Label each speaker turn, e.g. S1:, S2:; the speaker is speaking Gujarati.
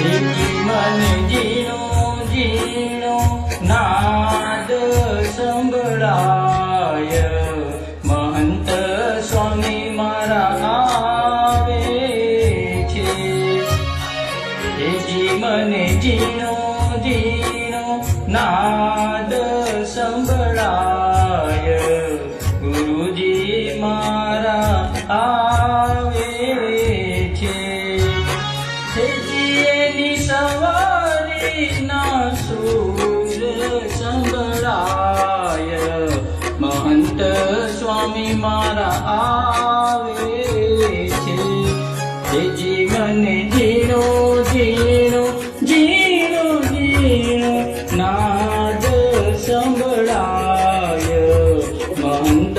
S1: મને જીણો જીણો નાદ સંભળાય. મહંત સ્વામી મારા આવે છે. એજી મને જીણો જીણો નાદ સંભળાય. ગુરુજી મારા આવે મારા આવે છે. જે જીવન જીણો જીણો જીણો જીણો નાદ સંભળાય મન